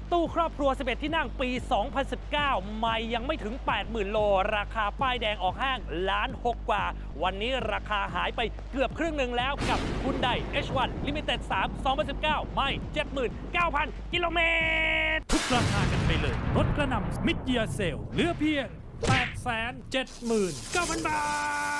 ถตู้ครอบครัว 11 ที่นั่งปี 2019ใหม่ยังไม่ถึง 80,000 โล ราคาป้ายแดงออกห้างล้าน6กว่า วันนี้ราคาหายไปเกือบครึ่งหนึ่งแล้วกับ Hyundai H1 Limited 3 2019 ไม่ 79,000 กิโลเมตร ทุกราคากันไปเลย รถกระนำมิดเยียเซลเหลือเพียง 879,000 บาท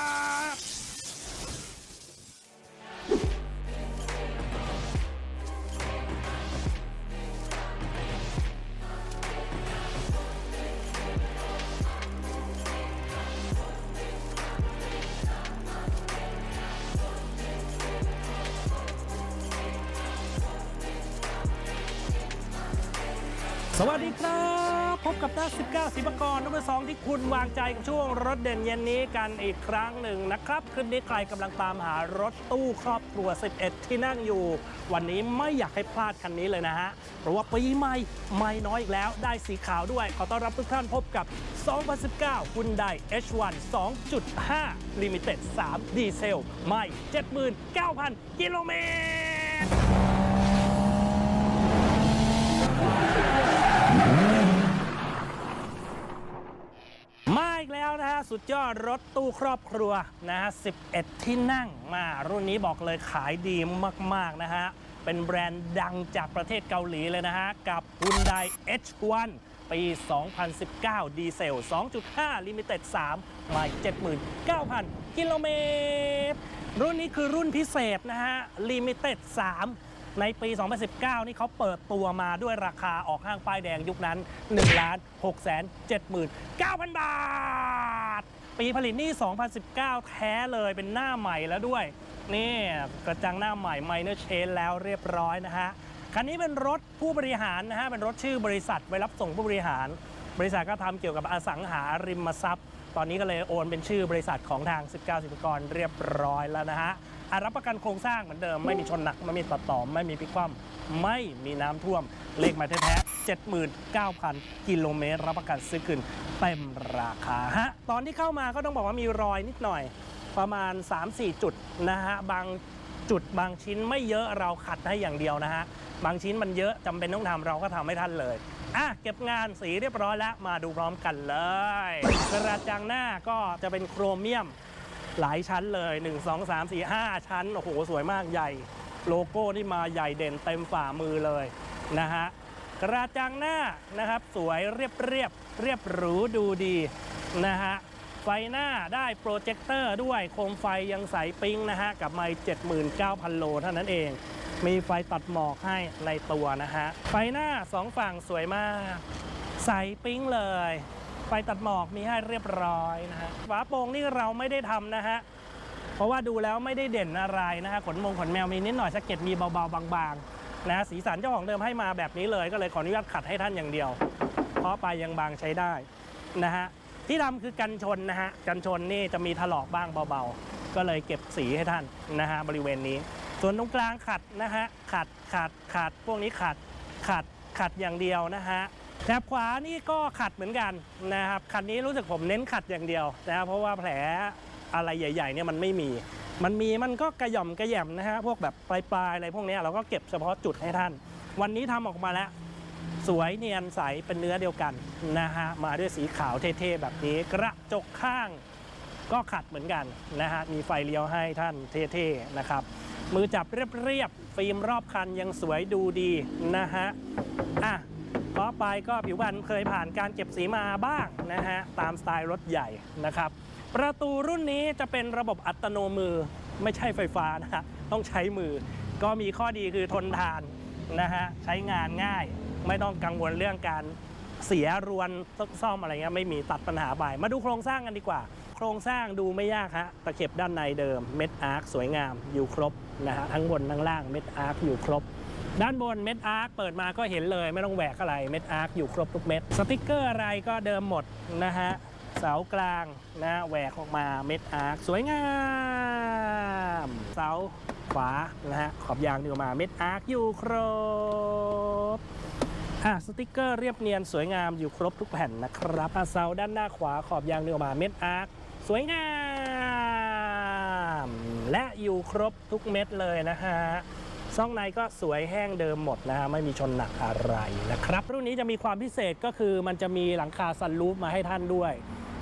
19สิบกรนัมเบอร์สองที่คุณวางใจกับช่วงรถเด่นเย็นนี้กันอีกครั้งหนึ่งนะครับคืนนี้ใครกำลังตามหารถตู้ครอบครัว 11 ที่นั่งอยู่ วันนี้ไม่อยากให้พลาดคันนี้เลยนะฮะ เพราะว่าปีใหม่ไม่น้อยอีกแล้ว ได้สีขาวด้วย ขอต้อนรับทุกท่านพบกับ 2019 Hyundai H1 2.5 Limited 3 ดีเซล ไม่ 79,000 กิโลเมตร มา อีกแล้วนะฮะสุดยอดรถตู้ครอบครัวนะฮะ11 ที่นั่งมารุ่นนี้บอกเลยขายดีมาก ๆ นะฮะ เป็นแบรนด์ดังจากประเทศเกาหลีเลยนะฮะ กับ Hyundai H1 ปี 2019 ดีเซล 2.5 Limited 3ไม่79,000 กิโลเมตร รุ่นนี้คือรุ่นพิเศษนะฮะ Limited 3 ในปี 2019 นี่เขาเปิดตัวมาด้วยราคาออกห้างป้ายแดงยุคนั้น1ล้าน6 7 9,000 บาท ปีผลิตนี่ 2019 แท้เลยเป็นหน้าใหม่แล้วด้วย นี่กระจังหน้าใหม่ไมเนอร์เชนแล้วเรียบร้อยนะฮะ คันนี้เป็นรถผู้บริหารนะฮะ เป็นรถชื่อบริษัทไว้รับส่งผู้บริหาร บริษัทก็ทำเกี่ยวกับอสังหาริมทรัพย์ ตอนนี้ก็เลยโอนเป็นชื่อบริษัทของทาง 19สิบกรเรียบร้อยแล้วนะฮะ อะรับประกันโครงสร้างเหมือนเดิมไม่มีชนหนักไม่มีตัดต่อไม่มีพลิกคว่ำไม่มีน้ำท่วม เลขหมายแท้ๆ79,000 กิโลเมตร รับประกันซื้อคืนเต็มราคาฮะตอนที่เข้ามาก็ต้องบอกว่ามีรอยนิดหน่อยประมาณ 3-4 จุดนะฮะบางจุดบางชิ้นไม่เยอะเราขัดให้อย่างเดียวนะฮะบางชิ้นมันเยอะจำเป็นต้องทำเราก็ทำให้ท่านเลยอะเก็บงานสีเรียบร้อยแล้วมาดูพร้อมกันเลยกระจังหน้าก็จะเป็นโครเมียม หลายชั้นเลย 1 2 3 4 5 ชั้น โอ้โห สวยมากใหญ่ โลโก้ที่มาใหญ่เด่นเต็มฝ่ามือเลยนะฮะกระจังหน้านะครับ สวยเรียบเรียบเรียบหรูดูดีนะฮะไฟหน้าได้โปรเจคเตอร์ด้วยโคมไฟยังใสปิ๊งนะฮะ กับไม่79,000 โลเท่านั้นเอง มีไฟตัดหมอกให้ในตัวนะฮะ ไฟหน้าสองฝั่งสวยมาก ใสปิ๊งเลย ไฟตัดหมอกมีให้เรียบร้อยนะฮะฝาโปร่งนี่เราไม่ได้ทำนะฮะเพราะว่าดูแล้วไม่ได้เด่นอะไรนะฮะขนมงขนแมวมีนิดหน่อยสะเก็ดมีเบาๆบางๆนะะสีสันเจ้าของเดิมให้มาแบบนี้เลย ก็เลยขออนุญาตขัดให้ท่านอย่างเดียว เพราะไปยยังบางใช้ได้นะฮะที่ทำคือกันชนนะฮะกันชนนี่จะมีถลอกบ้างเบาๆ ก็เลยเก็บสีให้ท่านนะฮะบริเวณนี้ ส่วนตรงกลางขัดนะฮะขัดขัดขัดพวกนี้ขัดขัดขัดอย่างเดียวนะฮะ แถบขวานี่ก็ขัดเหมือนกันนะครับคันนี้รู้สึกผมเน้นขัดอย่างเดียวนะครับเพราะว่าแผลอะไรใหญ่ๆเนี่ยมันไม่มี มันมีมันก็กระหย่อมกระแหย่มนะฮะพวกแบบปลายๆอะไรพวกนี้เราก็เก็บเฉพาะจุดให้ท่าน วันนี้ทำออกมาแล้ว สวยเนียนใสเป็นเนื้อเดียวกันนะฮะมาด้วยสีขาวเท่ๆแบบนี้กระจกข้างก็ขัดเหมือนกันนะฮะมีไฟเลี้ยวให้ท่านเท่ๆนะครับมือจับเรียบๆฟิล์มรอบคันยังสวยดูดีนะฮะอะ ต่อไปก็ผิวพรรณเคยผ่านการเก็บสีมาบ้างนะฮะตามสไตล์รถใหญ่นะครับ ประตูรุ่นนี้จะเป็นระบบอัตโนมือไม่ใช่ไฟฟ้านะฮะต้องใช้มือ ก็มีข้อดีคือทนทานนะฮะใช้งานง่าย ไม่ต้องกังวลเรื่องการเสียรวนซ่อมอะไรเงี้ยไม่มีตัดปัญหาไปมาดูโครงสร้างกันดีกว่า โครงสร้างดูไม่ยากฮะตะเข็บด้านในเดิมเม็ดอาร์คสวยงามอยู่ครบนะฮะทั้งบนทั้งล่างเม็ดอาร์คอยู่ครบ ด้านบนเม็ดอาร์คเปิดมาก็เห็นเลยไม่ต้องแหวกอะไรเม็ดอาร์คอยู่ครบทุกเม็ดสติกเกอร์อะไรก็เดิมหมดนะฮะเสากลางนะแหวกออกมาเม็ดอาร์คสวยงามเสาขวานะฮะขอบยางดีออกมาเม็ดอาร์คอยู่ครบอะสติกเกอร์เรียบเนียนสวยงามอยู่ครบทุกแผ่นนะครับอะเสาด้านหน้าขวาขอบยางเดียวมาเม็ดอาร์คสวยงาม และอยู่ครบทุกเม็ดเลยนะฮะ ซองในก็สวยแห้งเดิมหมดนะฮะไม่มีชนหนักอะไรนะครับ รุ่นนี้จะมีความพิเศษก็คือมันจะมีหลังคาซันรูฟมาให้ท่านด้วย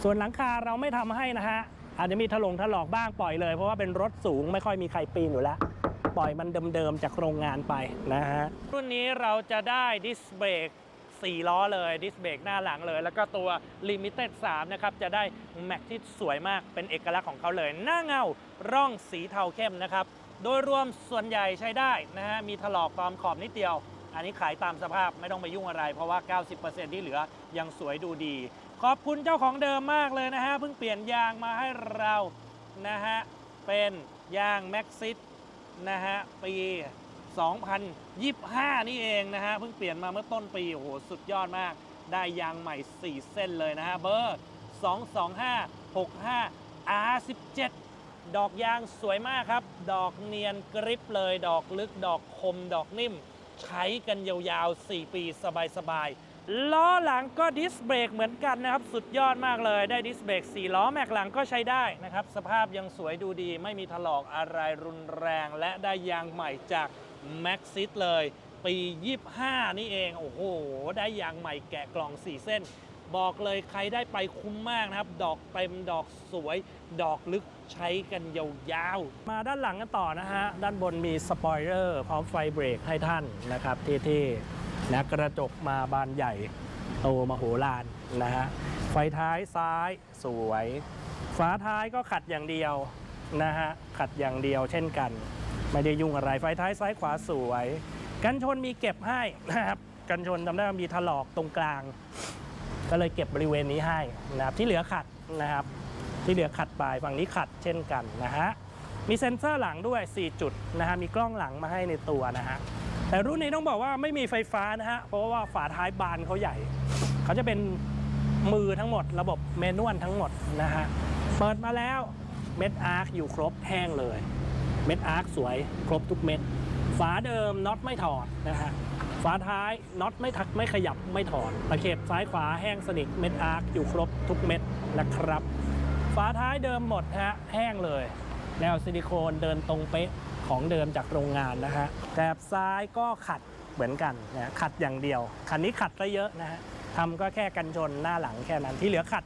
ส่วนหลังคาเราไม่ทำให้นะฮะอาจจะมีถลงถลอกบ้างปล่อยเลย เพราะว่าเป็นรถสูงไม่ค่อยมีใครปีนอยู่แล้ว ปล่อยมันเดิมๆจากโรงงานไปนะฮะรุ่นนี้เราจะได้ดิสเบรก4 ล้อเลย ดิสเบรกหน้าหลังเลย แล้วก็ตัว Limited 3 นะครับ จะได้แม็กที่สวยมากเป็นเอกลักษณ์ของเขาเลย หน้าเงา ร่องสีเทาเข้มนะครับ โดยรวมส่วนใหญ่ใช้ได้นะฮะมีถลอกตามขอบนิดเดียว อันนี้ขายตามสภาพไม่ต้องไปยุ่งอะไร เพราะว่า 90%ที่เหลือยังสวยดูดี ขอบคุณเจ้าของเดิมมากเลยนะฮะเพิ่งเปลี่ยนยางมาให้เรานะฮะเป็นยางแม็กซิสนะฮะปี 2025 นี่เองนะฮะเพิ่งเปลี่ยนมาเมื่อต้นปีโอ้โหสุดยอดมาก ได้ยางใหม่ 4 เส้นเลยนะฮะเบอร์ 22565 R17 ดอกยางสวยมากครับ ดอกเนียนกริปเลย ดอกลึก ดอกคม ดอกนิ่ม ใช้กันยาวๆ 4 ปีสบายๆ ล้อหลังก็ดิสเบรกเหมือนกันนะครับ สุดยอดมากเลย ได้ดิสเบรก4ล้อแม็กหลังก็ใช้ได้นะครับ สภาพยังสวยดูดี ไม่มีถลอกอะไรรุนแรง และได้ยางใหม่จากแม็กซิสเลย ปี 25 นี่เอง โอ้โห ได้ยางใหม่แกะกล่อง 4 เส้น บอกเลยใครได้ไปคุ้มมากนะครับ ดอกเต็ม ดอกสวย ดอกลึก ใช้กันยาวๆ มาด้านหลังกันต่อนะฮะ ด้านบนมีสปอยเลอร์พร้อมไฟเบรกให้ท่านนะครับเท่ๆนะกระจกมาบานใหญ่โตมโหฬารนะฮะ ไฟท้ายซ้ายสวย ฝาท้ายก็ขัดอย่างเดียวนะฮะ ขัดอย่างเดียวเช่นกัน ไม่ได้ยุ่งอะไรไฟท้ายซ้ายขวาสวย กันชนมีเก็บให้นะครับกันชนจำได้ว่ามีถลอกตรงกลาง ก็เลยเก็บบริเวณนี้ให้นะครับที่เหลือขัดนะครับ ที่เหลือขัดไปฝั่งนี้ขัดเช่นกันนะฮะมีเซ็นเซอร์หลังด้วย 4 จุดนะฮะมีกล้องหลังมาให้ในตัวนะฮะแต่รุ่นนี้ต้องบอกว่าไม่มีไฟฟ้านะฮะเพราะว่าฝาท้ายบานเขาใหญ่ เขาจะเป็นมือทั้งหมด ระบบเมนวลทั้งหมดนะฮะเปิดมาแล้วเม็ดอาร์คอยู่ครบแห้งเลย เม็ดอาร์คสวยครบทุกเม็ด ฝาเดิมน็อตไม่ถอดนะฮะฝาท้ายน็อตไม่ทักไม่ขยับไม่ถอดตะเข็บซ้ายขวาแห้งสนิทเม็ดอาร์คอยู่ครบทุกเม็ดนะครับ ฝาท้ายเดิมหมดฮะแห้งเลย แนวซิลิโคนเดินตรงเป๊ะของเดิมจากโรงงานนะฮะแถบซ้ายก็ขัดเหมือนกันนะขัดอย่างเดียว คันนี้ขัดซะเยอะนะฮะทำก็แค่กันชนหน้าหลังแค่นั้นที่เหลือขัด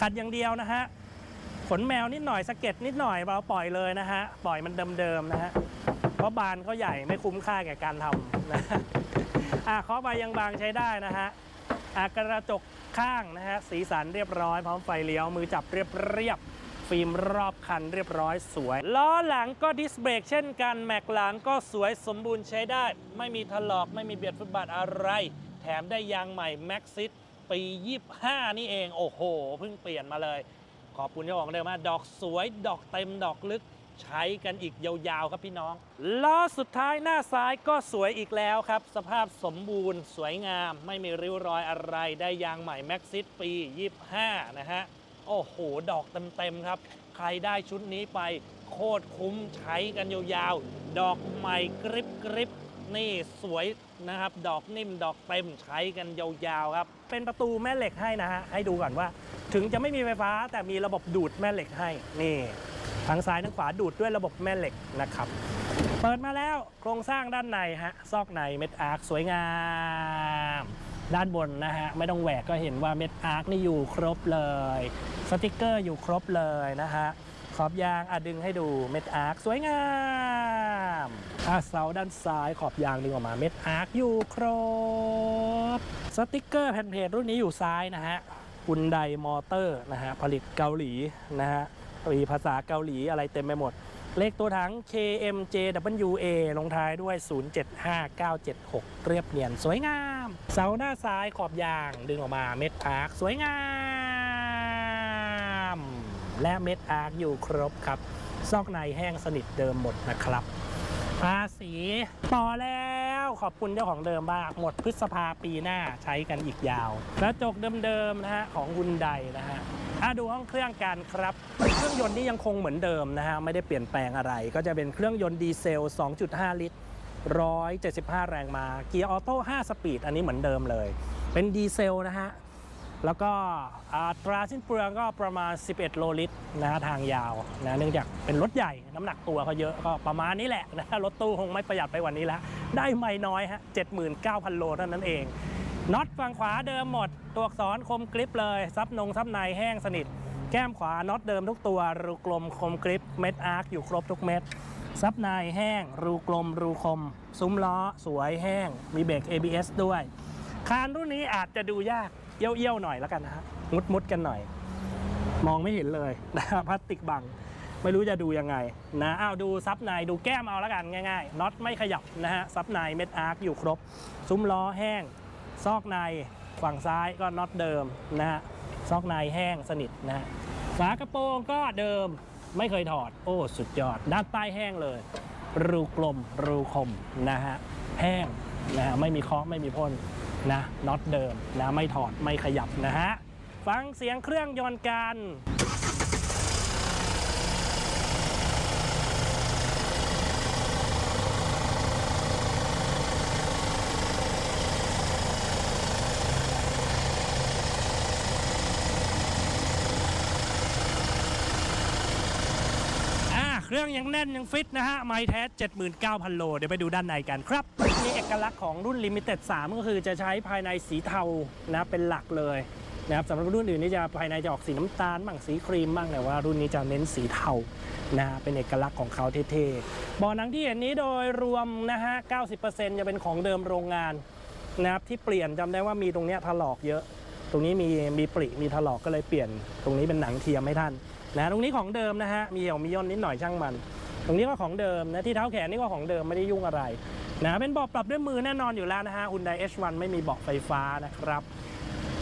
ขัดอย่างเดียวนะฮะขนแมวนิดหน่อยสะเก็ดนิดหน่อยเราปล่อยเลยนะฮะปล่อยมันเดิมๆนะฮะเพราะบานเขาใหญ่ไม่คุ้มค่าแก่การทำนะอะเคาะไปยังบางใช้ได้นะฮะอะกระจก ข้างนะฮะสีสันเรียบร้อยพร้อมไฟเลี้ยวมือจับเรียบเรียบๆฟิล์มรอบคันเรียบร้อยสวย ล้อหลังก็ดิสเบรกเช่นกัน แม็กหลังก็สวยสมบูรณ์ใช้ได้ ไม่มีถลอกไม่มีเบียดฟุตบาทอะไร แถมได้ยางใหม่แม็กซิสปี 25 นี่เอง โอ้โห เพิ่งเปลี่ยนมาเลย ขอบคุณเจ้าของเดิมมากดอกสวยดอกเต็มดอกลึก ใช้กันอีกยาวๆครับพี่น้องล้อสุดท้ายหน้าซ้ายก็สวยอีกแล้วครับ สภาพสมบูรณ์ สวยงาม ไม่มีริ้วรอยอะไรได้ยางใหม่แม็กซิสปี 25 นะฮะ โอ้โห ดอกเต็มๆครับ ใครได้ชุดนี้ไป โคตรคุ้มใช้กันยาวๆ ดอกใหม่กริบกริบนี่สวยนะครับ ดอกนิ่มดอกเต็มใช้กันยาวๆครับ เป็นประตูแม่เหล็กให้นะฮะ ให้ดูก่อนว่า ถึงจะไม่มีไฟฟ้าแต่มีระบบดูดแม่เหล็กให้ นี่ ทั้งซ้ายทั้งขวาดูดด้วยระบบแม่เหล็กนะครับ เปิดมาแล้วโครงสร้างด้านในฮะซอกในเม็ดอาร์คสวยงาม ด้านบนนะฮะไม่ต้องแหวกก็เห็นว่าเม็ดอาร์คนี่อยู่ครบเลยสติกเกอร์อยู่ครบเลยนะฮะขอบยางอะดึงให้ดูเม็ดอาร์คสวยงามอะเสาด้านซ้ายขอบยางดึงออกมาเม็ดอาร์คอยู่ครบสติกเกอร์แผ่นเพจรุ่นนี้อยู่ซ้ายนะฮะอุนไดมอเตอร์นะฮะผลิตเกาหลีนะฮะ มีภาษาเกาหลีอะไรเต็มไปหมด เลขตัวถัง KMJWA ลงท้ายด้วย 075976 เรียบเนียน สวยงาม เสาหน้าซ้ายขอบยาง ดึงออกมาเม็ดอาร์คสวยงาม และเม็ดอาร์คอยู่ครบครับ ซอกในแห้งสนิทเดิมหมดนะครับภาษีต่อแล้วขอบคุณเจ้าของเดิมมาก หมดพฤษภาปีหน้าใช้กันอีกยาว กระจกเดิมๆนะฮะของฮุนไดนะฮะ อะดูห้องเครื่องกันครับ เครื่องยนต์นี่ยังคงเหมือนเดิมนะฮะ ไม่ได้เปลี่ยนแปลงอะไร ก็จะเป็นเครื่องยนต์ดีเซล 2.5 ลิตร 175 แรงม้าเกียร์ออโต้ 5 สปีด อันนี้เหมือนเดิมเลย เป็นดีเซลนะฮะ แล้วก็อัตราสิ้นเปลืองก็ประมาณ 11 โลลิตรนะฮะทางยาวนะเนื่องจากเป็นรถใหญ่น้ำหนักตัวเขาเยอะก็ประมาณนี้แหละนะฮะรถตู้คงไม่ประหยัดไปกว่านี้แล้วได้ไม่น้อยฮะ 79,000 โลเท่านั้นเอง น็อตฝั่งขวาเดิมหมด ตัวอักษรคมกริปเลยซับนงซับในแห้งสนิท แก้มขวาน็อตเดิมทุกตัว รูกลมคมกริปเม็ดอาร์คอยู่ครบทุกเม็ดซับในแห้ง รูกลม รูคม ซุ้มล้อ สวยแห้ง มีเบรก ABS ด้วย คานรุ่นนี้อาจจะดูยากเยี่ยวๆหน่อยแล้วกันนะฮะมุดๆกันหน่อย มองไม่เห็นเลยนะพลาสติกบัง ไม่รู้จะดูยังไงนะอ้าวดูซับในดูแก้มเอาแล้วกันง่ายๆน็อตไม่ขยับนะฮะซับในเม็ดอาร์คอยู่ครบ ซุ้มล้อแห้ง ซอกในฝั่งซ้ายก็น็อตเดิมนะฮะซอกในแห้งสนิทนะฮะฝากระโปรงก็เดิมไม่เคยถอด โอ้สุดยอด ด้านใต้แห้งเลย รูกลมรูคมนะฮะแห้งนะฮะไม่มีเคาะไม่มีพ่นนะน็อตเดิมนะไม่ถอดไม่ขยับนะฮะฟังเสียงเครื่องยนต์กัน อ่า เครื่องยังแน่นยังฟิตนะฮะ ไมค์แท้ 79,000 โล เดี๋ยวไปดูด้านในกันครับมีเอกลักษณ์ของรุ่น Limited 3 ก็คือจะใช้ภายในสีเทานะเป็นหลักเลยนะครับสำหรับรุ่นอื่นนี่จะภายในจะออกสีน้ำตาลบ้างสีครีมบ้างแต่ว่ารุ่นนี้จะเน้นสีเทานะเป็นเอกลักษณ์ของเขาเท่ๆบาะหนังที่เห็นนี้โดยรวมนะฮะ 90%จะเป็นของเดิมโรงงานนะครับที่เปลี่ยนจำได้ว่ามีตรงเนี้ยถลอกเยอะ ตรงนี้มีมีปริมีถลอกก็เลยเปลี่ยน ตรงนี้เป็นหนังเทียมให้ท่าน นะตรงนี้ของเดิมนะฮะมีเหี่ยวมีย่นนิดหน่อยช่างมัน ตรงนี้ก็ของเดิมนะที่เท้าแขนนี่ก็ของเดิมไม่ได้ยุ่งอะไรนะเป็นเบาะปรับด้วยมือแน่นอนอยู่แล้วนะฮะ Hyundai H1 ไม่มีเบาะไฟฟ้านะครับ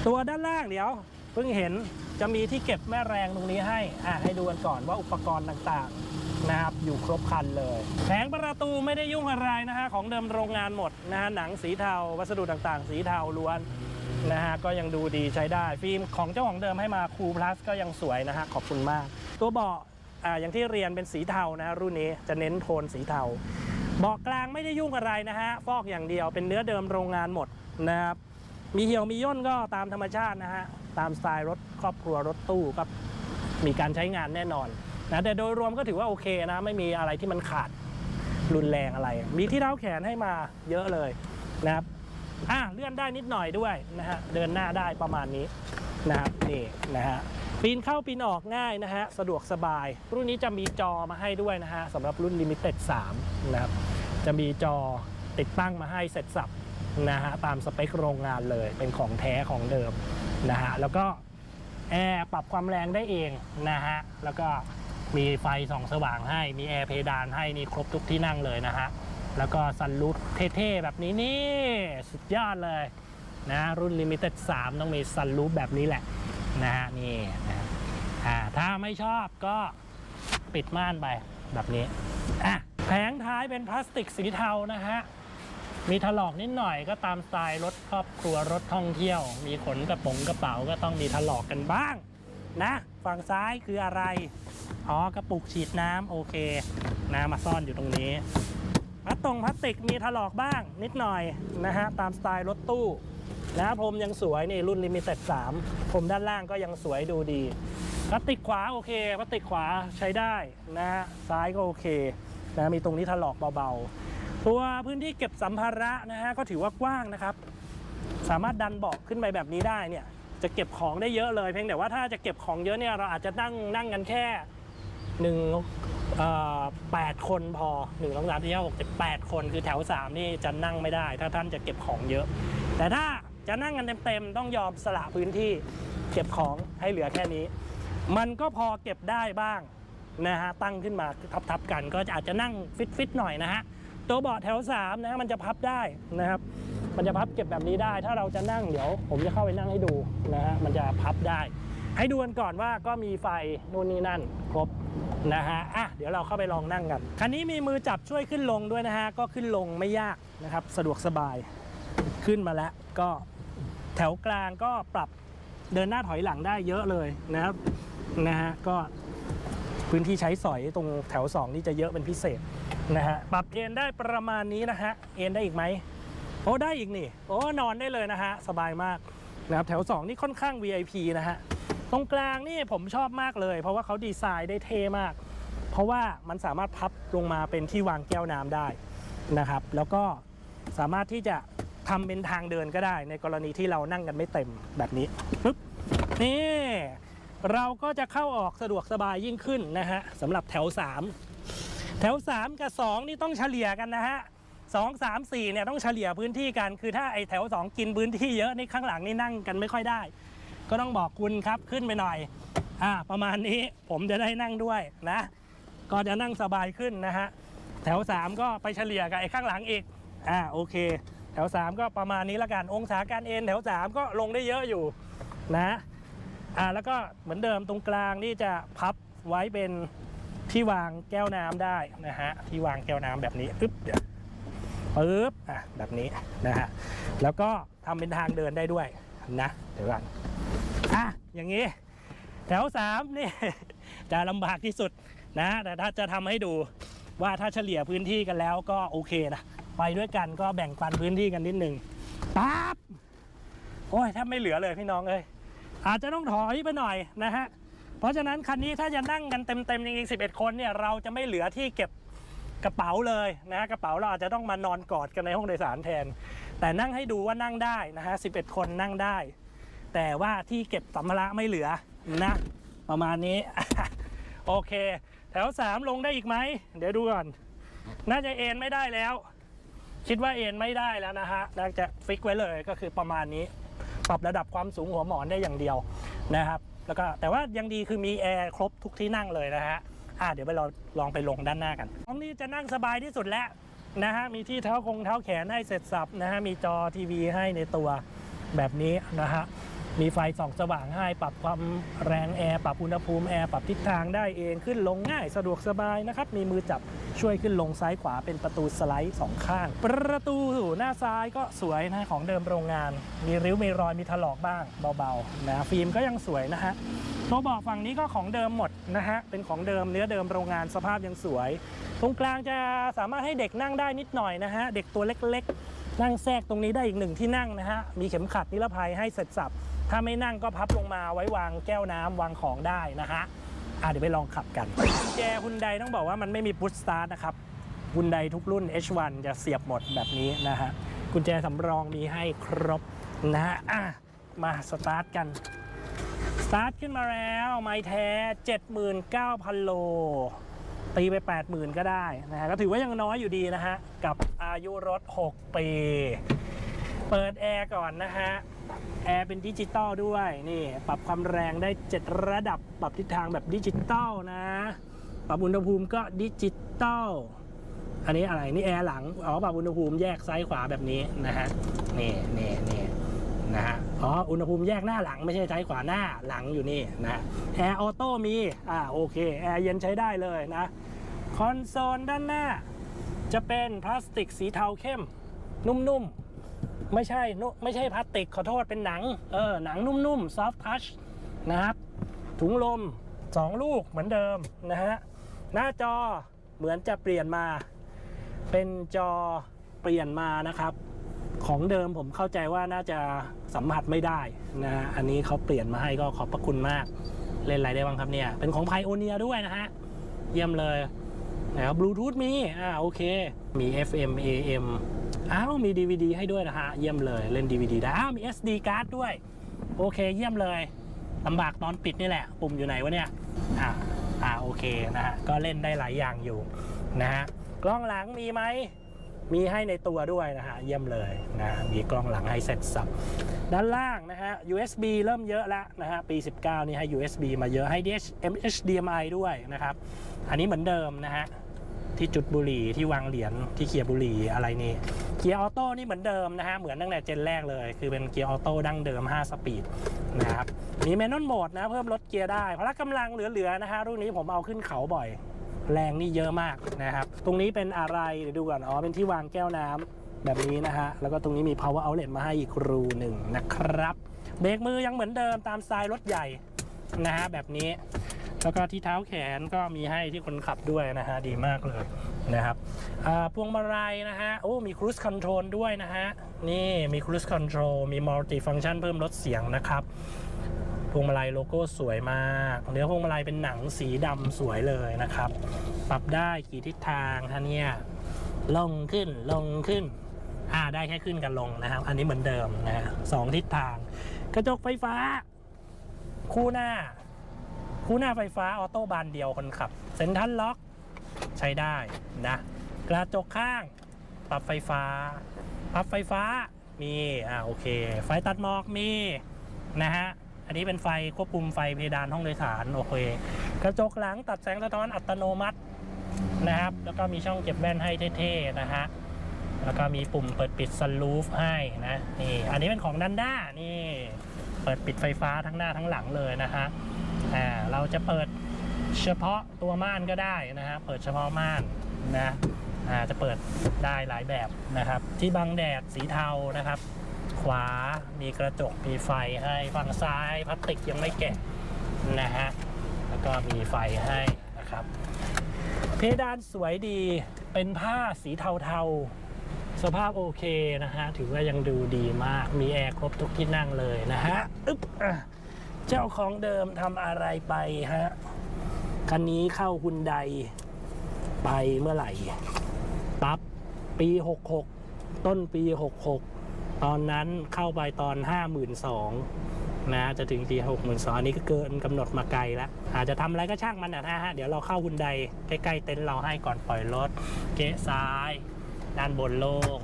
ตัวด้านล่างเดี๋ยวเพิ่งเห็นจะมีที่เก็บแม่แรงตรงนี้ให้อ่าให้ดูกันก่อนว่าอุปกรณ์ต่างๆ นะครับอยู่ครบคันเลย แผงประตูไม่ได้ยุ่งอะไรนะฮะของเดิมโรงงานหมดนะฮะหนังสีเทา วัสดุต่างๆ สีเทาล้วนนะฮะก็ยังดูดีใช้ได้ฟิล์มของเจ้าของเดิมให้มาคูพลัสก็ยังสวยนะฮะขอบคุณมาก ตัวเบาะอ่าอย่างที่เรียนเป็นสีเทานะฮะรุ่นนี้จะเน้นโทนสีเทาเบาะกลางไม่ได้ยุ่งอะไรนะฮะฟอกอย่างเดียวเป็นเนื้อเดิมโรงงานหมดนะครับมีเหี่ยวมีย่นก็ตามธรรมชาตินะฮะตามสไตล์รถครอบครัวรถตู้ก็มีการใช้งานแน่นอน นะแต่โดยรวมก็ถือว่าโอเคนะ ไม่มีอะไรที่มันขาดรุนแรงอะไร มีที่เท้าแขนให้มาเยอะเลยนะครับอะเลื่อนได้นิดหน่อยด้วยนะฮะเดินหน้าได้ประมาณนี้นะครับนี่นะฮะปีนเข้าปีนออกง่ายนะฮะสะดวกสบาย รุ่นนี้จะมีจอมาให้ด้วยนะฮะสำหรับรุ่น Limited 3นะครับจะมีจอติดตั้งมาให้เสร็จสับนะฮะตามสเปคโรงงานเลยเป็นของแท้ของเดิมนะฮะแล้วก็แอร์ปรับความแรงได้เองนะฮะแล้วก็ มีไฟส่องสว่างให้ มีแอร์เพดานให้นี่ครบทุกที่นั่งเลยนะฮะ แล้วก็ซันรูฟเท่ๆ แบบนี้นี่ สุดยอดเลยนะรุ่น Limited 3 ต้องมีซันรูฟแบบนี้แหละนะฮะนี่นะฮะอ่าถ้าไม่ชอบก็ปิดม่านไปแบบนี้อะแผงท้ายเป็นพลาสติกสีเทานะฮะ มีถลอกนิดหน่อยก็ตามสไตล์รถครอบครัวรถท่องเที่ยว มีขนกระป๋องกระเป๋าก็ต้องมีถลอกกันบ้างนะ ฝั่งซ้ายคืออะไร อ๋อกระปุกฉีดน้ำโอเคนะมาซ่อนอยู่ตรงนี้พลาสตรงพลาสติกมีถลอกบ้างนิดหน่อยนะฮะตามสไตล์รถตู้นะพรมยังสวยนี่รุ่นลิมิเต็ด3พรมด้านล่างก็ยังสวยดูดีพลาสติกขวาโอเคพลาสติกขวาใช้ได้นะฮะซ้ายก็โอเคนะมีตรงนี้ถลอกเบาๆ ตัวพื้นที่เก็บสัมภาระนะฮะก็ถือว่ากว้างนะครับ สามารถดันเบาะขึ้นไปแบบนี้ได้เนี่ย จะเก็บของได้เยอะเลย เพียงแต่ว่าถ้าจะเก็บของเยอะเนี่ยเราอาจจะนั่งนั่งกันแค่หนึ่งอ่อแปดคนพอหนึ่งสองสามสี่ห้าหกเจ็ดแปดคนคือแถวสามนี่จะนั่งไม่ได้ ถ้าท่านจะเก็บของเยอะ แต่ถ้าจะนั่งกันเต็มๆต้องยอมสละพื้นที่เก็บของให้เหลือแค่นี้ มันก็พอเก็บได้บ้างนะฮะตั้งขึ้นมาทับๆกันก็อาจจะนั่งฟิตๆหน่อยนะฮะ ตัวเบาะแถว3นะมันจะพับได้นะครับ มันจะพับเก็บแบบนี้ได้ ถ้าเราจะนั่งเดี๋ยว ผมจะเข้าไปนั่งให้ดูนะฮะมันจะพับได้ ให้ดูกันก่อนว่าก็มีไฟนู่นนี่นั่นครบนะฮะอะเดี๋ยวเราเข้าไปลองนั่งกันคันนี้มีมือจับช่วยขึ้นลงด้วยนะฮะก็ขึ้นลงไม่ยากนะครับสะดวกสบายขึ้นมาแล้วก็แถวกลางก็ปรับเดินหน้าถอยหลังได้เยอะเลยนะครับนะฮะก็ พื้นที่ใช้สอยตรงแถว 2 นี่จะเยอะเป็นพิเศษนะฮะปรับเอนได้ประมาณนี้นะฮะเอนได้อีกไหมโอ้ได้อีกนี่โอ้นอนได้เลยนะฮะสบายมากนะครับแถว 2 นี่ค่อนข้าง VIP นะฮะตรงกลางนี่ผมชอบมากเลย เพราะว่าเขาดีไซน์ได้เท่มาก เพราะว่ามันสามารถพับลงมาเป็นที่วางแก้วน้ำได้นะครับ แล้วก็สามารถที่จะทำเป็นทางเดินก็ได้ ในกรณีที่เรานั่งกันไม่เต็มแบบนี้ปึ๊บนี่ เราก็จะเข้าออกสะดวกสบายยิ่งขึ้นนะฮะสำหรับแถว 3 แถว 3 กับ 2 นี่ต้องเฉลี่ยกันนะฮะสองสามสี่เนี่ยต้องเฉลี่ยพื้นที่กัน คือถ้าไอแถว 2 กินพื้นที่เยอะนี่ข้างหลังนี่นั่งกันไม่ค่อยได้ ก็ต้องบอกคุณครับขึ้นไปหน่อยอ่าประมาณนี้ผมจะได้นั่งด้วยนะ ก็จะนั่งสบายขึ้นนะฮะแถว 3 ก็ไปเฉลี่ยกับไอ้ข้างหลังอีกอ่าโอเค แถว 3 ก็ประมาณนี้ละกันองศาการเอ็นแถว 3 ก็ลงได้เยอะอยู่นะ อ่าแล้วก็เหมือนเดิมตรงกลางนี่จะพับไว้เป็นที่วางแก้วน้ำได้นะฮะที่วางแก้วน้ำแบบนี้อึ๊บเดี๋ยวปึ๊บอะแบบนี้นะฮะแล้วก็ทำเป็นทางเดินได้ด้วยนะเดี๋ยวก่อนอะอย่างนี้ แถว3นี่จะลำบากที่สุดนะแต่ถ้าจะทำให้ดูว่าถ้าเฉลี่ยพื้นที่กันแล้วก็โอเคนะไปด้วยกันก็แบ่งปันพื้นที่กันนิดนึงปั๊บโอ้ยแทบไม่เหลือเลยพี่น้องเอ้ย อาจจะต้องถอยไปหน่อยนะฮะเพราะฉะนั้นคันนี้ถ้าจะนั่งกันเต็มๆจริงๆ11 คนเนี่ยเราจะไม่เหลือที่เก็บกระเป๋าเลยนะฮะกระเป๋าเราอาจจะต้องมานอนกอดกันในห้องโดยสารแทน แต่นั่งให้ดูว่านั่งได้นะฮะ11 คนนั่งได้ แต่ว่าที่เก็บสัมภาระไม่เหลือนะประมาณนี้ โอเค แถว 3 ลงได้อีกไหม เดี๋ยวดูก่อน น่าจะเอ็นไม่ได้แล้ว คิดว่าเอ็นไม่ได้แล้วนะฮะน่าจะฟิกไว้เลยก็คือประมาณนี้ ปรับระดับความสูงหัวหมอนได้อย่างเดียวนะครับ แล้วก็แต่ว่ายังดีคือมีแอร์ครบทุกที่นั่งเลยนะฮะอ่าเดี๋ยวไปเราลองไปลงด้านหน้ากันห้องนี้จะนั่งสบายที่สุดแล้วนะฮะมีที่เท้าคงเท้าแขนให้เสร็จสับนะฮะมีจอทีวีให้ในตัวแบบนี้นะฮะ มีไฟส่องสว่างให้ปรับความแรงแอร์ปรับอุณหภูมิแอร์ปรับทิศทางได้เองขึ้นลงง่ายสะดวกสบายนะครับ มีมือจับช่วยขึ้นลงซ้ายขวาเป็นประตูสไลด์สองข้าง ประตูหน้าซ้ายก็สวยนะของเดิมโรงงาน มีริ้วมีรอยมีถลอกบ้างเบาๆนะฟิล์มก็ยังสวยนะฮะตัวบอกฝั่งนี้ก็ของเดิมหมดนะฮะเป็นของเดิมเนื้อเดิมโรงงานสภาพยังสวย ตรงกลางจะสามารถให้เด็กนั่งได้นิดหน่อยนะฮะเด็กตัวเล็กๆ นั่งแทรกตรงนี้ได้อีกหนึ่งที่นั่งนะฮะมีเข็มขัดนิรภัยให้เสร็จสับ ถ้าไม่นั่งก็พับลงมาไว้วางแก้วน้ำวางของได้นะฮะอะเดี๋ยวไปลองขับกันกุญแจฮุนไดต้องบอกว่ามันไม่มีพุชสตาร์ทนะครับฮุนไดทุกรุ่น H1 จะเสียบหมดแบบนี้นะฮะกุญแจสำรองมีให้ครบนะฮะอะมาสตาร์ทกันสตาร์ทขึ้นมาแล้วไม้แท้ 79,000 โล ตีไป 80,000 ก็ได้นะฮะก็ถือว่ายังน้อยอยู่ดีนะฮะ กับอายุรถ 6 ปี เปิดแอร์ก่อนนะฮะ แอร์เป็นดิจิตอลด้วยนี่ปรับความแรงได้ 7 ระดับปรับทิศทางแบบดิจิตอลนะ ปรับอุณหภูมิก็ดิจิตอลอันนี้อะไรนี่แอร์หลังอ๋อปรับอุณหภูมิแยกซ้ายขวาแบบนี้นะฮะนี่นี่นี่นะฮะอ๋ออุณหภูมิแยกหน้าหลังไม่ใช่ซ้ายขวาหน้าหลังอยู่นี่นะแอร์ออโต้มีอ่าโอเคแอร์เย็นใช้ได้เลยนะคอนโซลด้านหน้า จะเป็นพลาสติกสีเทาเข้ม นุ่มๆ ไม่ใช่ไม่ใช่พลาสติกขอโทษเป็นหนัง เออ หนังนุ่มๆซอฟ t ์ทัชนะครับ ถุงลม 2 ลูกเหมือนเดิมนะฮะ หน้าจอเหมือนจะเปลี่ยนมา เป็นจอเปลี่ยนมานะครับ ของเดิมผมเข้าใจว่าน่าจะสัมผัสไม่ได้นะฮะอันนี้เขาเปลี่ยนมาให้ก็ขอบพระคุณมาก เล่นอะไรได้บ้างครับเนี่ย เป็นของไพโอเนียด้วยนะฮะ เยี่ยมเลยนะครับบลูทูธมี อ่าโอเค มี FM AM อ้าวมี DVD ให้ด้วยนะฮะ เยี่ยมเลยเล่น DVD ได้อ้าวมี SD card ด้วย โอเคเยี่ยมเลยลำบากตอนปิดนี่แหละ ปุ่มอยู่ไหนวะเนี่ยอ่าอ่าโอเคนะฮะ ก็เล่นได้หลายอย่างอยู่นะฮะ กล้องหลังมีไหม มีให้ในตัวด้วยนะฮะ เยี่ยมเลยนะมีกล้องหลังให้เสร็จสับด้านล่างนะฮะ USB เริ่มเยอะแล้วนะฮะ ปี 19 นี่ให้ USB มาเยอะให้ HDMI ด้วยนะครับ อันนี้เหมือนเดิมนะฮะ ที่จุดบุหรี่ที่วางเหรียญที่เกียบุหรี่อะไรนี่เกียร์ออโต้นี่เหมือนเดิมนะฮะเหมือนตั้งแต่เจนแรกเลย คือเป็นเกียร์ออโต้ดั้งเดิม 5 สปีดนะครับมีแมนนวลโหมดนะเพิ่มลดเกียร์ได้พละกำลังเหลือๆนะฮะรุ่นนี้ผมเอาขึ้นเขาบ่อย แรงนี่เยอะมากนะครับ ตรงนี้เป็นอะไรเดี๋ยวดูก่อนอ๋อเป็นที่วางแก้วน้ำแบบนี้นะฮะ แล้วก็ตรงนี้มี power outlet มาให้อีกรูหนึ่งนะครับ เบรกมือยังเหมือนเดิมตามสไตล์รถใหญ่นะฮะแบบนี้ แล้วก็ที่เท้าแขนก็มีให้ที่คนขับด้วยนะฮะดีมากเลยนะครับพวงมาลัยนะฮะโอ้มี cruise control ด้วยนะฮะนี่มี cruise control มี multi function เพิ่มลดเสียงนะครับพวงมาลัยโลโก้สวยมากเนื้อพวงมาลัยเป็นหนังสีดำสวยเลยนะครับ ปรับได้กี่ทิศทางฮะเนี่ยลงขึ้นลงขึ้นอ่าได้แค่ขึ้นกับลงนะครับ อันนี้เหมือนเดิมนะสองทิศทาง กระจกไฟฟ้า คู่หน้า คู่หน้าไฟฟ้าออโต้บานเดียวคนขับเซ็นทรัลล็อกใช้ได้นะกระจกข้าง ปรับไฟฟ้า ปรับไฟฟ้ามีอ่าโอเค ไฟตัดหมอกมีนะฮะอันนี้เป็นไฟควบคุมไฟเพดานห้องโดยสารโอเคกระจกหลังตัดแสงสะท้อนอัตโนมัตินะครับ แล้วก็มีช่องเก็บแว่นให้เท่ๆนะฮะแล้วก็มีปุ่มเปิดปิดซันรูฟให้นะนี่อันนี้เป็นของดันด้านี่ เปิดปิดไฟฟ้าทั้งหน้าทั้งหลังเลยนะฮะอ่าเราจะเปิดเฉพาะตัวม่านก็ได้นะฮะเปิดเฉพาะม่านนะอ่าจะเปิดได้หลายแบบนะครับ ที่บังแดดสีเทานะครับ ขวามีกระจกมีไฟให้ฝั่งซ้ายพลาสติกยังไม่แกะนะฮะแล้วก็มีไฟให้นะครับ เพดานสวยดีเป็นผ้าสีเทาๆ สภาพโอเคนะฮะ ถือว่ายังดูดีมาก มีแอร์ครบทุกที่นั่งเลยนะฮะอึ๊บอะเจ้าของเดิมทำอะไรไปฮะ คันนี้เข้าฮุนไดไปเมื่อไหร่ ปั๊บ ปี 66 ต้นปี 66 ตอนนั้นเข้าไปตอน 52,000นะจะถึงปี62,000อันนี้ก็เกินกำหนดมาไกลแล้ว อาจจะทำอะไรก็ช่างมันนะฮะ เดี๋ยวเราเข้าฮุนไดใกล้ๆเต็นท์เราให้ก่อนปล่อยรถ เกะซ้าย ด้านบนโล่ง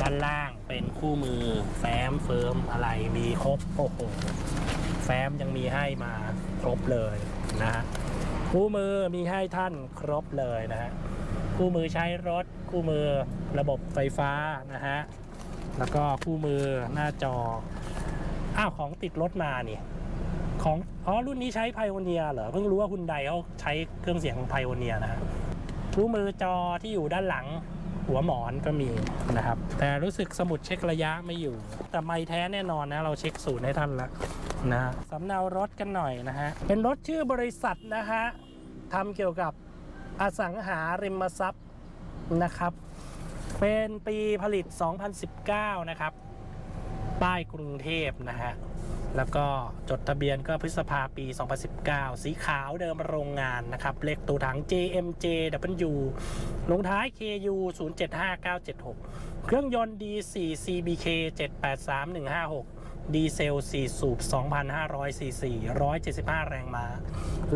ด้านล่างเป็นคู่มือ แฟ้มเฟิร์มอะไรมีครบโอ้โหแฟ้มยังมีให้มาครบเลยนะฮะคู่มือมีให้ท่านครบเลยนะฮะคู่มือใช้รถคู่มือระบบไฟฟ้านะฮะแล้วก็คู่มือหน้าจออ้าวของติดรถมานี่ของอ๋อรุ่นนี้ใช้ไพโอเนียเหรอเพิ่งรู้ว่าคุณไดเขาใช้เครื่องเสียงของไพโอเนียนะฮะคู่มือจอที่อยู่ด้านหลัง หัวหมอนก็มีนะครับ แต่รู้สึกสมุดเช็คระยะไม่อยู่ แต่ไม่แท้แน่นอนนะเราเช็คศูนย์ให้ท่านแล้วนะฮะสำเนารถกันหน่อยนะฮะ เป็นรถชื่อบริษัทนะฮะทำเกี่ยวกับอสังหาริมทรัพย์นะครับ เป็นปีผลิต 2019 นะครับ ป้ายกรุงเทพนะฮะ แล้วก็จดทะเบียนก็พฤษภาปี 2019 สีขาวเดิมโรงงานนะครับ เลขตัวถัง JMJW ลงท้าย KU 075976 เครื่องยนต์ D4 CBK 783156 ดีเซล 4 สูบ 2,500 ซีซี 175 แรงม้า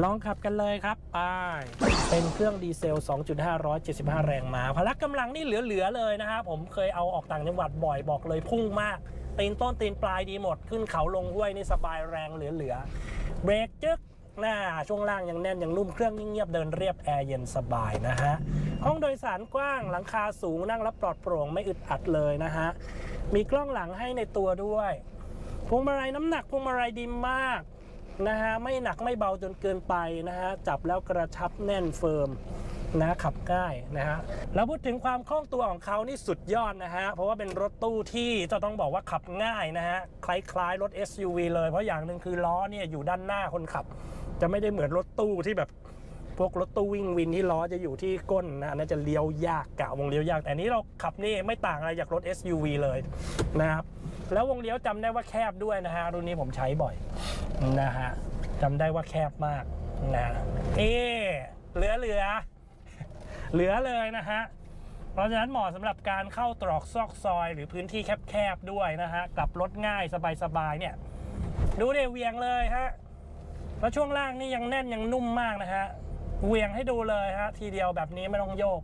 ลองขับกันเลยครับไปเป็นเครื่องดีเซล 2.5 175 แรงม้า พละกำลังนี่เหลือ ๆ เลยนะฮะผมเคยเอาออกต่างจังหวัดบ่อยบอกเลยพุ่งมาก ตีนต้นตีนปลายดีหมด ขึ้นเขาลงห้วยนี่สบายแรงเหลือๆเบรกจึ๊กหน้าช่วงล่างยังแน่นยังนุ่มเครื่องเงียบๆเดินเรียบแอร์เย็นสบายนะฮะ ห้องโดยสารกว้างหลังคาสูงนั่งรับปลอดโปร่งไม่อึดอัดเลยนะฮะ มีกล้องหลังให้ในตัวด้วยพวงมาลัยน้ำหนักพวงมาลัยดีมากนะฮะไม่หนักไม่เบาจนเกินไปนะฮะจับแล้วกระชับแน่นเฟิร์ม นะขับง่ายนะฮะแล้วพูดถึงความคล่องตัวของเขานี่สุดยอดนะฮะเพราะว่าเป็นรถตู้ที่จะต้องบอกว่าขับง่ายนะฮะคล้ายๆรถ SUV เลยเพราะอย่างหนึ่งคือล้อเนี่ยอยู่ด้านหน้าคนขับ จะไม่ได้เหมือนรถตู้ที่แบบพวกรถตู้วิ่งวินที่ล้อจะอยู่ที่ก้นนะนนั้นจะเลี้ยวยากกะวงเลี้ยวยาก แต่นี้เราขับนี่ไม่ต่างอะไรจากรถ SUV เลยนะครับแล้ววงเลี้ยวจำได้ว่าแคบด้วยนะฮะรุ่นนี้ผมใช้บ่อยนะฮะจำได้ว่าแคบมากนะเอเหลือเหลือ เหลือเลยนะฮะเพราะฉะนั้นเหมาะสำหรับการเข้าตรอกซอกซอย หรือพื้นที่แคบๆด้วยนะฮะกลับรถง่ายสบายๆเนี่ยดูเดเวียงเลยฮะแล้วช่วงล่างนี่ยังแน่นยังนุ่มมากนะฮะเวียงให้ดูเลยฮะทีเดียวแบบนี้ไม่ต้องโยก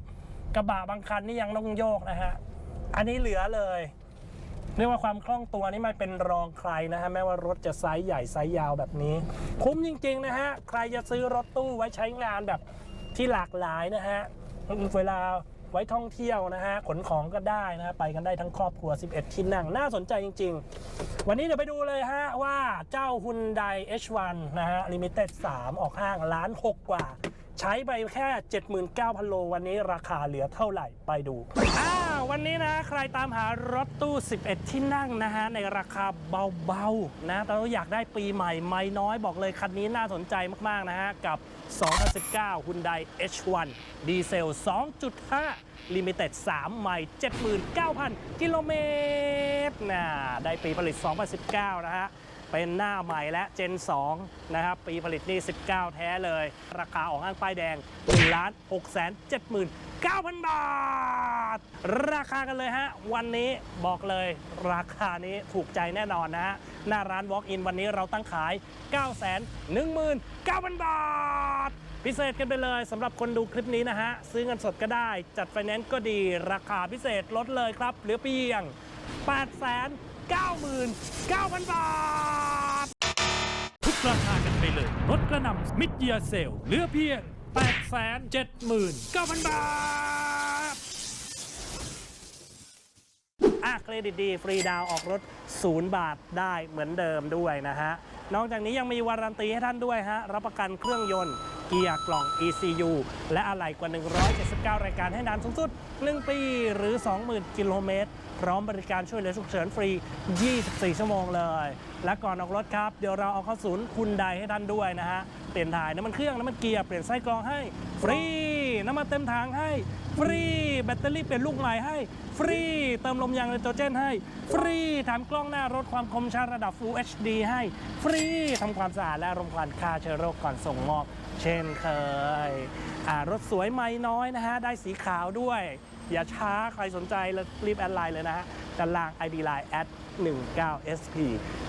กระบะบางคันนี่ยังต้องโยกนะฮะอันนี้เหลือเลย เรียกว่าความคล่องตัวนี่ไม่เป็นรองใครนะฮะแม้ว่ารถจะไซส์ใหญ่ไซส์ยาวแบบนี้ คุ้มจริงๆนะฮะใครจะซื้อรถตู้ไว้ใช้งานแบบที่หลากหลายนะฮะ เวลาไว้ท่องเที่ยวนะฮะขนของก็ได้นะฮะไปกันได้ทั้งครอบครัว 11 ที่นั่ง น่าสนใจจริง ๆ วันนี้เดี๋ยวไปดูเลยฮะว่าเจ้า Hyundai H1 นะฮะ Limited 3 ออกห้างล้าน 6 กว่า ใช้ไปแค่ 79,000 โล วันนี้ราคาเหลือเท่าไหร่ไปดูอ้าววันนี้นะใครตามหารถตู้ 11 ที่นั่งนะฮะในราคาเบาๆนะแต่เราอยากได้ปีใหม่ไม่น้อยบอกเลยคันนี้น่าสนใจมากๆนะฮะกับ 2019 Hyundai H1 ดีเซล 2.5 Limited 3ใหม่79,000 กิโลเมตรนะได้ปีผลิต 2019 นะฮะ เป็นหน้าใหม่และ Gen 2 นะครับ ปีผลิตนี่ 19 แท้เลย ราคาออกห้างป้ายแดง1ล้าน6 7 9,000 บาท ราคากันเลยฮะ วันนี้บอกเลยราคานี้ถูกใจแน่นอนนะฮะ หน้าร้าน Walk In วันนี้เราตั้งขาย 9 1 9 0 0 0 บาท พิเศษกันไปเลยสำหรับคนดูคลิปนี้นะฮะ ซื้อเงินสดก็ได้ จัดไฟแนนซ์ก็ดี ราคาพิเศษลดเลยครับ เหลือเพียง8 9 9 0 0 0 บาท ทุกราคากันไปเลยรถกระหน่ำมิดเยียเซลเหลือเพียง 8 7 9 0 0 0 บาท อะเครดิตดี ฟรีดาวน์ออกรถ 0 บาทได้เหมือนเดิมด้วยนะฮะ นอกจากนี้ยังมีวารันตีให้ท่านด้วยฮะ รับประกันเครื่องยนต์ เกียร์กล่อง ECU และอะไหล่กว่า 179 รายการให้นานสูงสุด 1 ปีหรือ 20,000 กิโลเมตร พร้อมบริการช่วยเหลือฉุกเฉินฟรี 24 ชั่วโมงเลย และก่อนออกรถครับ เดี๋ยวเราเอาเข้าศูนย์คุณใดให้ท่านด้วยนะฮะ เปลี่ยนถ่ายน้ำมันเครื่องน้ำมันเกียร์เปลี่ยนไส้กรองให้ฟรี น้ำมันเต็มถังให้ ฟรี แบตเตอรี่เปลี่ยนลูกใหม่ให้ ฟรี เติมลมยางไนโตรเจนให้ ฟรีถามกล้องหน้ารถความคมชัดระดับ Full HD ให้ ฟรีทำความสะอาดและรมควันฆ่าเชื้อโรคก่อนส่งมอบ เช่นเคยรถสวยไม่น้อยนะฮะ ได้สีขาวด้วย อย่าช้าใครสนใจรีบแอดไลน์เลยนะฮะด้านล่าง ID Line แอด 19SP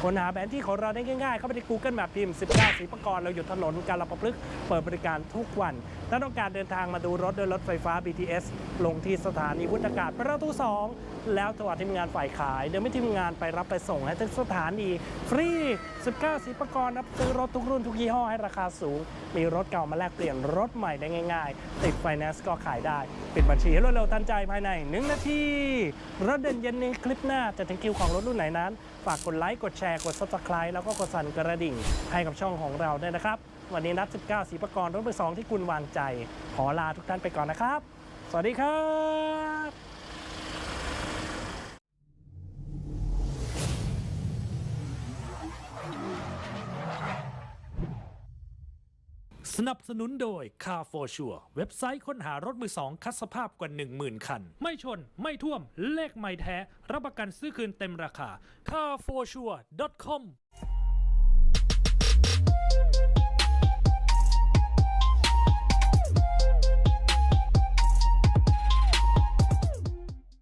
ค้นหาแผนที่ของเราได้ง่ายๆ เข้าไปที่ Google Map พิมพ์ 19สีประกรณ์เราอยู่ถนนกาลประพฤกเปิดบริการทุกวัน ถ้าต้องการเดินทางมาดูรถด้วยรถไฟฟ้า BTS ลงที่สถานีวุฒากาศประตู 2 แล้วโทรหาทีมงานฝ่ายขาย เดี๋ยวไม่ทีมงานไปรับไปส่งให้ถึงสถานี ฟรี 19 สีประกรณ์รับซื้อรถทุกรุ่นทุกยี่ห้อให้ราคาสูง มีรถเก่ามาแลกเปลี่ยนรถใหม่ได้ง่าย ๆ ติดไฟแนนซ์ก็ขายได้ ปิดบัญชีให้รวดเร็วทันใจภายใน 1 นาที รถเด่นเย็นนี้คลิปหน้าจะถึงคิวของรถรุ่นไหนนั้น ฝากกดไลค์กดแชร์กด subscribe แล้วก็กดสั่นกระดิ่งให้กับช่องของเราด้วยนะครับ วันนี้นัด 19สีประกรณ์รถเบอสองที่คุณวางใจ ขอลาทุกท่านไปก่อนนะครับ สวัสดีครับสนับสนุนโดย Car for Sure เว็บไซต์ค้นหารถมือสองคัดสภาพกว่า 10,000 คัน ไม่ชน ไม่ท่วม เลขไม่แท้ รับประกันซื้อคืนเต็มราคา carforsure.com